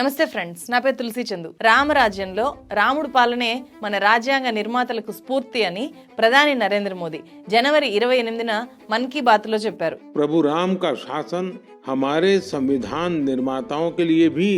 నమస్తే ఫ్రెండ్స్ నా పేరు తులసి చందు రామరాజ్యంలో రాముడు పాలనే మన రాజ్యాంగ నిర్మాతలకు స్ఫూర్తి అని ప్రధాని నరేంద్ర మోదీ జనవరి ఇరవై ఎనిమిదిన మన్ కీ బాత్ లో చెప్పారు प्रभु राम का शासन हमारे संविधान निर्माताओं के लिए भी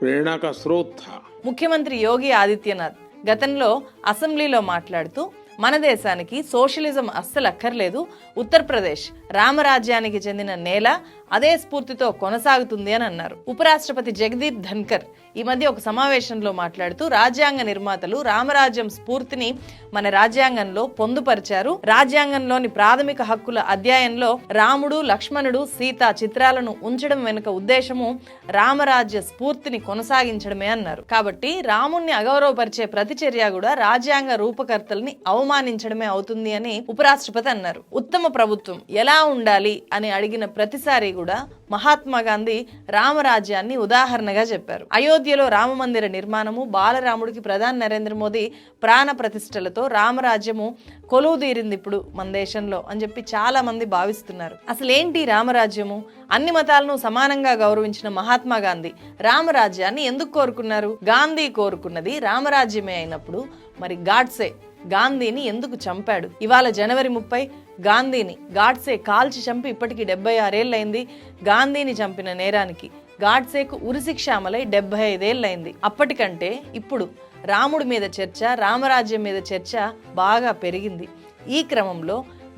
प्रेरणा का स्रोत था ముఖ్యమంత్రి యోగి ఆదిత్యనాథ్ గతంలో అసెంబ్లీలో మాట్లాడుతూ మన దేశానికి సోషలిజం అస్సలు అక్కర్లేదు. ఉత్తరప్రదేశ్ రామరాజ్యానికి చెందిన నేల అదే స్ఫూర్తితో కొనసాగుతుంది అని అన్నారు. ఉపరాష్ట్రపతి జగదీప్ ధన్కర్ ఈ మధ్య ఒక సమావేశంలో మాట్లాడుతూ రాజ్యాంగ నిర్మాతలు రామరాజ్యం స్ఫూర్తిని మన రాజ్యాంగంలో పొందుపరిచారు. రాజ్యాంగంలోని ప్రాథమిక హక్కుల అధ్యాయంలో రాముడు లక్ష్మణుడు సీత చిత్రాలను ఉంచడం వెనుక ఉద్దేశము రామరాజ్య స్ఫూర్తిని కొనసాగించడమే అన్నారు. కాబట్టి రాముణ్ణి అగౌరవపరిచే ప్రతిచర్య కూడా రాజ్యాంగ రూపకర్తల్ని అవమానించడమే అవుతుంది అని ఉపరాష్ట్రపతి అన్నారు. ఉత్తమ ప్రభుత్వం ఎలా ఉండాలి అని అడిగిన ప్రతిసారి కూడా మహాత్మా గాంధీ రామరాజ్యాన్ని ఉదాహరణగా చెప్పారు. అయోధ్యలో రామమందిర నిర్మాణము బాలరాముడికి ప్రధాని నరేంద్ర మోదీ ప్రాణ ప్రతిష్టలతో రామరాజ్యము కొలువు తీరింది ఇప్పుడు మన దేశంలో అని చెప్పి చాలా మంది భావిస్తున్నారు. అసలు ఏంటి రామరాజ్యము? అన్ని మతాలను సమానంగా గౌరవించిన మహాత్మా గాంధీ రామరాజ్యాన్ని ఎందుకు కోరుకున్నారు? గాంధీ కోరుకున్నది రామరాజ్యమే అయినప్పుడు మరి గాడ్సే గాంధీని ఎందుకు చంపాడు? ఇవాళ జనవరి ముప్పై గాంధీని గాడ్సే కాల్చి చంపి ఇప్పటికి డెబ్బై ఆరేళ్ళైంది గాంధీని చంపిన నేరానికి. గాడ్సేకు ఉరిశిక్ష అమలై డెబ్బై ఐదేళ్ళైంది అప్పటికంటే ఇప్పుడు రాముడి మీద చర్చ రామరాజ్యం మీద చర్చ బాగా పెరిగింది. ఈ క్రమంలో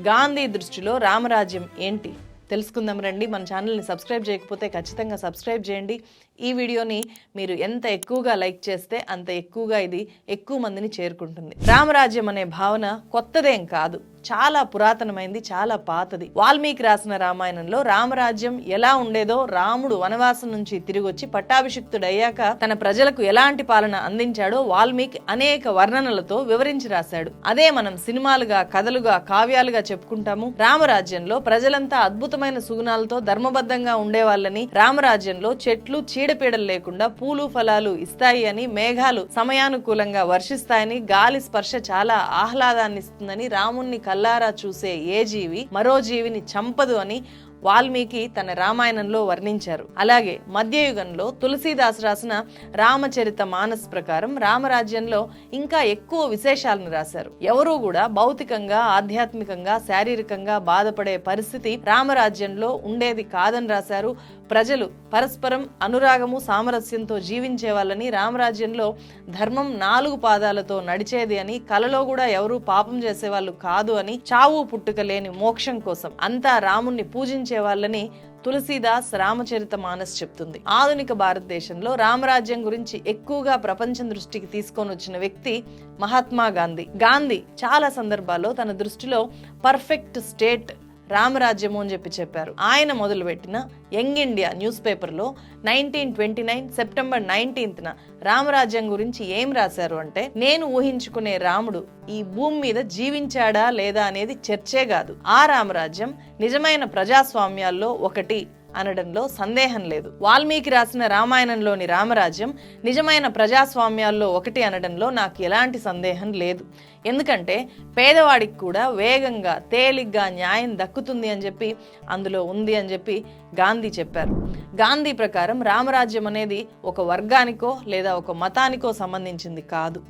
గాంధీ దృష్టిలో రామరాజ్యం ఏంటి? తెలుసుకుందాం రండి. మన ఛానల్ని సబ్స్క్రైబ్ చేయకపోతే ఖచ్చితంగా సబ్స్క్రైబ్ చేయండి. ఈ వీడియోని మీరు ఎంత ఎక్కువగా లైక్ చేస్తే అంత ఎక్కువగా ఇది ఎక్కువ మందిని చేరుకుంటుంది. రామరాజ్యం అనే భావన కొత్తదేం కాదు. చాలా పురాతనమైంది చాలా పాతది. వాల్మీకి రాసిన రామాయణంలో రామరాజ్యం ఎలా ఉండేదో రాముడు వనవాసం నుంచి తిరిగి వచ్చి పట్టాభిషిక్తుడయ్యాక తన ప్రజలకు ఎలాంటి పాలన అందించాడో వాల్మీకి అనేక వర్ణనలతో వివరించి రాశాడు. అదే మనం సినిమాలుగా కథలుగా కావ్యాలుగా చెప్పుకుంటాము. రామరాజ్యంలో ప్రజలంతా అద్భుతమైన సుగుణాలతో ధర్మబద్ధంగా ఉండేవాళ్ళని రామరాజ్యంలో చెట్లు చీడపీడలు లేకుండా పూలు ఫలాలు ఇస్తాయి అని మేఘాలు సమయానుకూలంగా వర్షిస్తాయని గాలి స్పర్శ చాలా ఆహ్లాదాన్ని ఇస్తుందని రాముణ్ణి కల్లారా చూసే ఏ జీవి మరో జీవిని చంపదు అని వాల్మీకి తన రామాయణంలో వర్ణించారు. అలాగే మధ్యయుగంలో తులసీదాస్ రాసిన రామచరిత మానస్ ప్రకారం రామరాజ్యంలో ఇంకా ఎక్కువ విశేషాలను రాశారు. ఎవరూ కూడా భౌతికంగా ఆధ్యాత్మికంగా శారీరకంగా బాధపడే పరిస్థితి రామరాజ్యంలో ఉండేది కాదని రాశారు. ప్రజలు పరస్పరం అనురాగము సామరస్యంతో జీవించే వాళ్ళని రామరాజ్యంలో ధర్మం నాలుగు పాదాలతో నడిచేది అని కలలో కూడా ఎవరూ పాపం చేసేవాళ్ళు కాదు అని చావు పుట్టుక లేని మోక్షం కోసం అంతా రాముణ్ణి పూజించే వాళ్ళని తులసీదాస్ రామచరిత మానస్ చెప్తుంది. ఆధునిక భారతదేశంలో రామరాజ్యం గురించి ఎక్కువగా ప్రపంచం దృష్టికి తీసుకొని వచ్చిన వ్యక్తి మహాత్మా గాంధీ. గాంధీ చాలా సందర్భాల్లో తన దృష్టిలో పర్ఫెక్ట్ స్టేట్ రామరాజ్యము అని చెప్పి చెప్పారు. ఆయన మొదలుపెట్టిన యంగ్ ఇండియా న్యూస్ పేపర్లో నైన్టీన్ ట్వంటీ నైన్ సెప్టెంబర్ నైన్టీన్త్న రామరాజ్యం గురించి ఏం రాశారు అంటే నేను ఊహించుకునే రాముడు ఈ భూమి మీద జీవించాడా లేదా అనేది చర్చే కాదు. ఆ రామరాజ్యం నిజమైన ప్రజాస్వామ్యాల్లో ఒకటి అనడంలో సందేహం లేదు. వాల్మీకి రాసిన రామాయణంలోని రామరాజ్యం నిజమైన ప్రజాస్వామ్యాల్లో ఒకటి అనడంలో నాకు ఎలాంటి సందేహం లేదు. ఎందుకంటే పేదవాడికి కూడా వేగంగా తేలిగ్గా న్యాయం దక్కుతుంది అని చెప్పి అందులో ఉంది అని చెప్పి గాంధీ చెప్పారు. గాంధీ ప్రకారం రామరాజ్యం అనేది ఒక వర్గానికో లేదా ఒక మతానికో సంబంధించింది కాదు.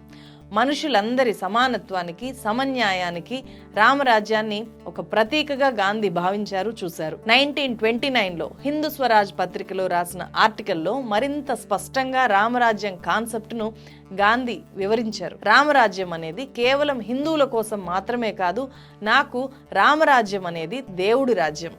మనుషులందరి సమానత్వానికి సమన్యాయానికి రామరాజ్యాన్ని ఒక ప్రతీకగా గాంధీ భావించారు చూశారు. నైన్టీన్ ట్వంటీ నైన్లో హిందూ స్వరాజ్ పత్రికలో రాసిన ఆర్టికల్లో మరింత స్పష్టంగా రామరాజ్యం కాన్సెప్ట్ను గాంధీ వివరించారు. రామరాజ్యం అనేది కేవలం హిందువుల కోసం మాత్రమే కాదు నాకు రామరాజ్యం అనేది దేవుడి రాజ్యం.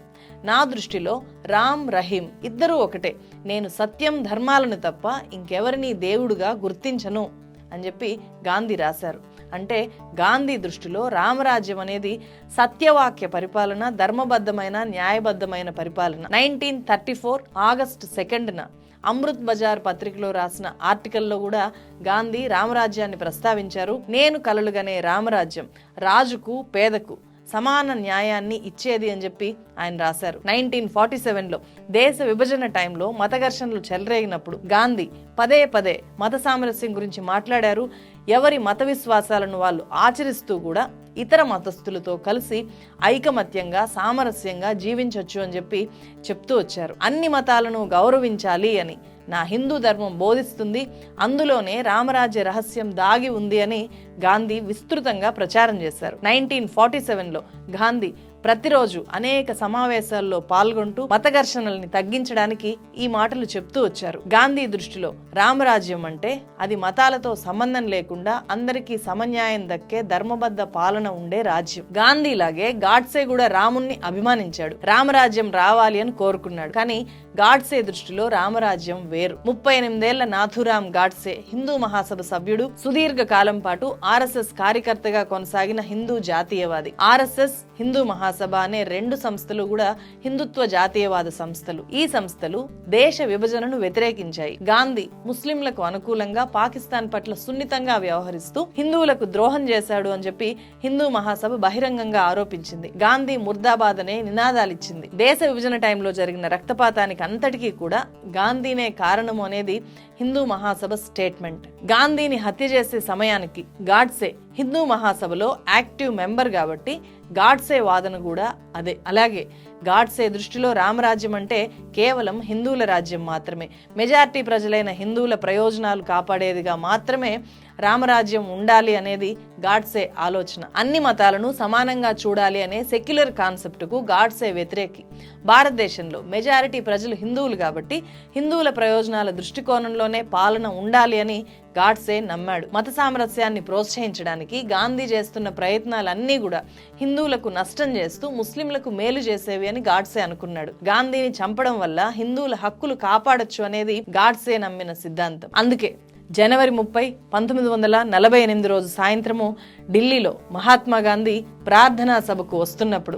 నా దృష్టిలో రామ్ రహీం ఇద్దరూ ఒకటే. నేను సత్యం ధర్మాలను తప్ప ఇంకెవరిని దేవుడుగా గుర్తించను. అని చెప్పి గాంధీ రాశారు. అంటే గాంధీ దృష్టిలో రామరాజ్యం అనేది సత్యవాక్య పరిపాలన ధర్మబద్ధమైన న్యాయబద్ధమైన పరిపాలన. నైన్టీన్ థర్టీ ఫోర్ ఆగస్ట్ సెకండ్న అమృత్ బజార్ పత్రికలో రాసిన ఆర్టికల్లో కూడా గాంధీ రామరాజ్యాన్ని ప్రస్తావించారు. నేను కలలుగనే రామరాజ్యం రాజుకు పేదకు సమాన న్యాయాన్ని ఇచ్చేది అని చెప్పి ఆయన రాశారు. నైన్టీన్ ఫార్టీ సెవెన్లో దేశ విభజన టైంలో మత ఘర్షణలు చెలరేగినప్పుడు గాంధీ పదే పదే మత సామరస్యం గురించి మాట్లాడారు. ఎవరి మత విశ్వాసాలను వాళ్ళు ఆచరిస్తూ కూడా ఇతర మతస్థులతో కలిసి ఐకమత్యంగా సామరస్యంగా జీవించవచ్చు అని చెప్పి చెప్తూ వచ్చారు. అన్ని మతాలను గౌరవించాలి అని నా హిందూ ధర్మం బోధిస్తుంది. అందులోనే రామరాజ్య రహస్యం దాగి ఉంది అని గాంధీ విస్తృతంగా ప్రచారం చేశారు. నైన్టీన్ ఫార్టీ సెవెన్లో గాంధీ ప్రతిరోజు అనేక సమావేశాల్లో పాల్గొంటూ మత ఘర్షణల్ని తగ్గించడానికి ఈ మాటలు చెప్తూ వచ్చారు. గాంధీ దృష్టిలో రామరాజ్యం అంటే అది మతాలతో సంబంధం లేకుండా అందరికీ సమన్యాయం దక్కే ధర్మబద్ధ పాలన ఉండే రాజ్యం. గాంధీ లాగే గాడ్సే కూడా రాముణ్ణి అభిమానించాడు. రామరాజ్యం రావాలి అని కోరుకున్నాడు. కానీ గాడ్సే దృష్టిలో రామరాజ్యం వేరు. ముప్పై ఎనిమిదేళ్ళ నాథురామ్ గాడ్సే హిందూ మహాసభ సభ్యుడు సుదీర్ఘ కాలం పాటు ఆర్ఎస్ఎస్ కార్యకర్తగా కొనసాగిన హిందూ జాతీయవాది. ఆర్ఎస్ఎస్ హిందూ మహాసభ అనే రెండు సంస్థలు కూడా హిందుత్వ జాతీయవాద సంస్థలు. ఈ సంస్థలు దేశ విభజనను వ్యతిరేకించాయి. గాంధీ ముస్లింలకు అనుకూలంగా పాకిస్తాన్ పట్ల సున్నితంగా వ్యవహరిస్తూ హిందువులకు ద్రోహం చేశాడు అని చెప్పి హిందూ మహాసభ బహిరంగంగా ఆరోపించింది. గాంధీ ముర్దాబాద్ అనే నినాదాలిచ్చింది దేశ విభజన టైంలో జరిగిన రక్తపాతానికి అంతటికీ కూడా గాంధీనే కారణము అనేది హిందూ మహాసభ స్టేట్మెంట్. గాంధీని హత్య చేసే సమయానికి గాడ్సే హిందూ మహాసభలో యాక్టివ్ మెంబర్ కాబట్టి గాడ్సే వాదన కూడా అదే. అలాగే గాడ్సే దృష్టిలో రామరాజ్యం అంటే కేవలం హిందువుల రాజ్యం మాత్రమే. మెజారిటీ ప్రజలైన హిందువుల ప్రయోజనాలు కాపాడేదిగా మాత్రమే రామరాజ్యం ఉండాలి అనేది గాడ్సే ఆలోచన. అన్ని మతాలను సమానంగా చూడాలి అనే సెక్యులర్ కాన్సెప్ట్కు గాడ్సే వ్యతిరేకి. భారతదేశంలో మెజారిటీ ప్రజలు హిందువులు కాబట్టి హిందువుల ప్రయోజనాల దృష్టికోణంలో దృష్టికోణంలోనే పాలన ఉండాలి అని గాడ్సే నమ్మాడు. మత సామరస్యాన్ని ప్రోత్సహించడానికి గాంధీ చేస్తున్న ప్రయత్నాలన్నీ కూడా హిందువులకు నష్టం చేస్తూ ముస్లింలకు మేలు చేసేవి అని గాడ్సే అనుకున్నాడు. గాంధీని చంపడం వల్ల హిందువుల హక్కులు కాపాడొచ్చు అనేది గాడ్సే నమ్మిన సిద్ధాంతం. అందుకే జనవరి ముప్పై పంతొమ్మిది వందల నలభై ఎనిమిది రోజు సాయంత్రము ఢిల్లీలో మహాత్మా గాంధీ ప్రార్థనా సభకు వస్తున్నప్పుడు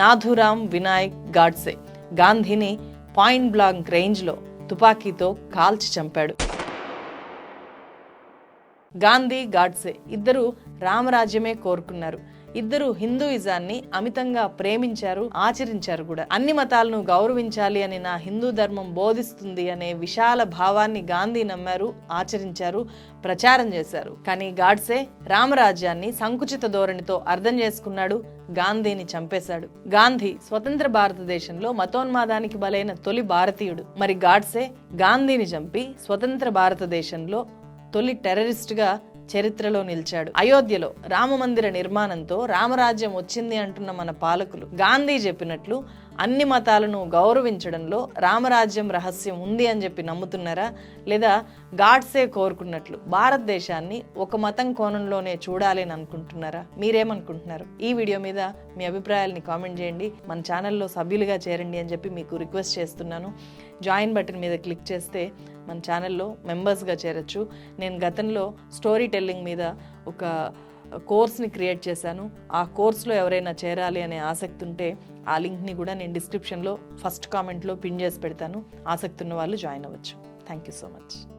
నాథురామ్ వినాయక్ గాడ్సే గాంధీని పాయింట్ బ్లాంక్ రేంజ్లో తుపాకీతో కాల్చి చంపాడు. గాంధీ గాడ్సే ఇద్దరు రామరాజ్యమే కోరుకున్నారు. ఇద్దరు హిందూయిజాన్ని అమితంగా ప్రేమించారు ఆచరించారు కూడా. అన్ని మతాలను గౌరవించాలి అని నా హిందూ ధర్మం బోధిస్తుంది అనే విశాల భావాన్ని గాంధీ నమ్మారు ఆచరించారు ప్రచారం చేశారు. కానీ గాడ్సే రామరాజ్యాన్ని సంకుచిత ధోరణితో అర్థం చేసుకున్నాడు గాంధీని చంపేశాడు. గాంధీ స్వతంత్ర భారతదేశంలో మతోన్మాదానికి బలైన తొలి భారతీయుడు. మరి గాడ్సే గాంధీని చంపి స్వతంత్ర భారతదేశంలో తొలి టెర్రరిస్ట్గా చరిత్రలో నిలిచాడు. అయోధ్యలో రామ మందిర నిర్మాణంతో రామరాజ్యం వచ్చింది అంటున్న మన పాలకులు గాంధీ చెప్పినట్లు అన్ని మతాలను గౌరవించడంలో రామరాజ్యం రహస్యం ఉంది అని చెప్పి నమ్ముతున్నారా? లేదా గాడ్సే కోరుకున్నట్లు భారతదేశాన్ని ఒక మతం కోణంలోనే చూడాలి అని అనుకుంటున్నారా? మీరేమనుకుంటున్నారు? ఈ వీడియో మీద మీ అభిప్రాయాల్ని కామెంట్ చేయండి. మన ఛానల్లో సభ్యులుగా చేరండి అని చెప్పి మీకు రిక్వెస్ట్ చేస్తున్నాను. జాయిన్ బటన్ మీద క్లిక్ చేస్తే మన ఛానల్లో మెంబర్స్గా చేరొచ్చు. నేను గతంలో స్టోరీ టెల్లింగ్ మీద ఒక కోర్స్ని క్రియేట్ చేశాను. ఆ కోర్స్లో ఎవరైనా చేరాలి అనే ఆసక్తి ఉంటే ఆ లింక్ని కూడా నేను డిస్క్రిప్షన్లో ఫస్ట్ కామెంట్లో పిన్ చేసి పెడతాను. ఆసక్తి ఉన్న వాళ్ళు జాయిన్ అవ్వచ్చు. Thank you so much